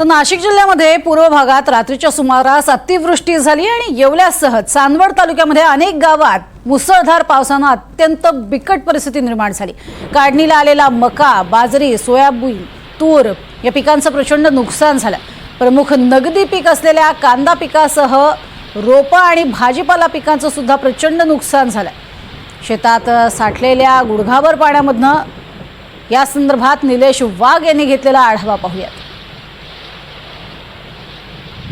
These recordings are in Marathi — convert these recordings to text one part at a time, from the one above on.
तर नाशिक जिल्ह्यामध्ये पूर्व भागात रात्रीच्या सुमारास अतिवृष्टी झाली आणि येवल्यासह चांदवड तालुक्यामध्ये अनेक गावात मुसळधार पावसानं अत्यंत बिकट परिस्थिती निर्माण झाली. काढणीला आलेला मका बाजरी सोयाबीन तूर या पिकांचं प्रचंड नुकसान झालं. प्रमुख नगदी पीक असलेल्या कांदा पिकासह रोपं आणि भाजीपाला पिकांचं सुद्धा प्रचंड नुकसान झालं. शेतात साठलेल्या गुडघाभर पाण्यामधनं या संदर्भात निलेश वाघ यांनी घेतलेला आढावा पाहूयात.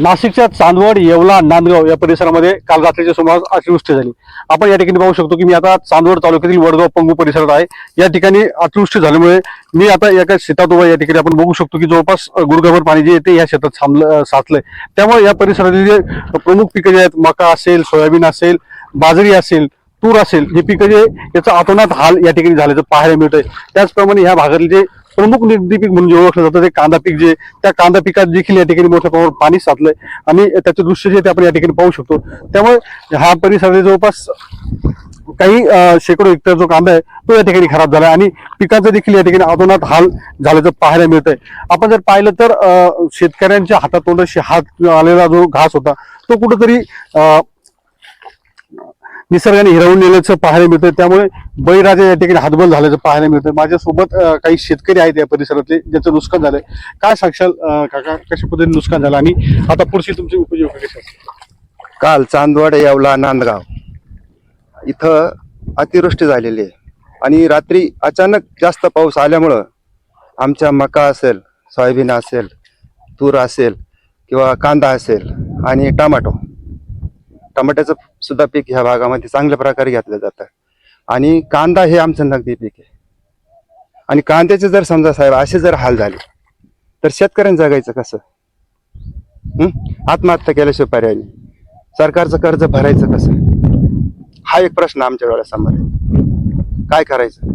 नाशिकच्या चांदवड येवला नांदगाव या परिसरामध्ये काल रात्रीच्या सुमारास अतिवृष्टी झाली. आपण या ठिकाणी पाहू शकतो की मी आता चांदवड तालुक्यातील वडगाव पंगू परिसरात आहे. या ठिकाणी अतिवृष्टी झाल्यामुळे मी आता एका शेतात उभा या ठिकाणी आपण बघू शकतो की जवळपास गुडघाभर पाणी जे येते या शेतात थांबलं साचलंय. त्यामुळे या परिसरातील जे प्रमुख पिकं जे आहेत मका असेल सोयाबीन असेल बाजरी असेल तूर असेल हे पिकं जे याचा अतोनात हाल या ठिकाणी झाल्याचं पाहायला मिळतंय. त्याचप्रमाणे ह्या भागातील जे प्रमुख नगदी पीक म्हणून जे ओळखलं जातं ते कांदा पीक जे त्या कांदा पिकात देखील या ठिकाणी मोठ्या प्रमाणावर पाणी साचलंय. आणि त्याचे दृश्य जे ते आपण या ठिकाणी पाहू शकतो. त्यामुळे हा परिसर जवळपास काही शेकडो हेक्टर जो कांदा आहे तो या ठिकाणी खराब झाला आणि पिकांचा देखील या ठिकाणी अधोनात हाल झाल्याचं पाहायला मिळतंय. आपण जर पाहिलं तर शेतकऱ्यांच्या हातात तोंडाशी हात आलेला जो घास होता तो कुठंतरी निसर्गाने हिरवून नेल्याचं पाहायला मिळतं त्यामुळे बळीराजा या ठिकाणी हातबल झाल्याचं पाहायला मिळतं माझ्यासोबत काही शेतकरी आहेत या परिसरातले ज्यांचं नुकसान झालंय. काय सांगशाल काका? कशा पद्धतीने नुकसान झालं? आणि आता पुढची तुमची उपजीविका कशी काल चांदवड येवला नांदगाव. इथं अतिवृष्टी झालेली आहे. आणि रात्री अचानक जास्त पाऊस आल्यामुळं आमच्या मका असेल सोयाबीन असेल तूर असेल किंवा कांदा असेल आणि टमाटो. टमाट्याचं सुद्धा पीक ह्या भागामध्ये चांगल्या प्रकारे घेतलं जातं. आणि कांदा हे आमचं नगदी पीक आहे. आणि कांद्याचे जर समजा साहेब असे जर हाल झाले तर शेतकऱ्यांनी जगायचं कसं? आत्महत्या केल्याशिवाय पर्याय नाही. सरकारचं कर्ज भरायचं कसं? हा एक प्रश्न आमच्या डोळ्यासमोर आहे. काय करायचं?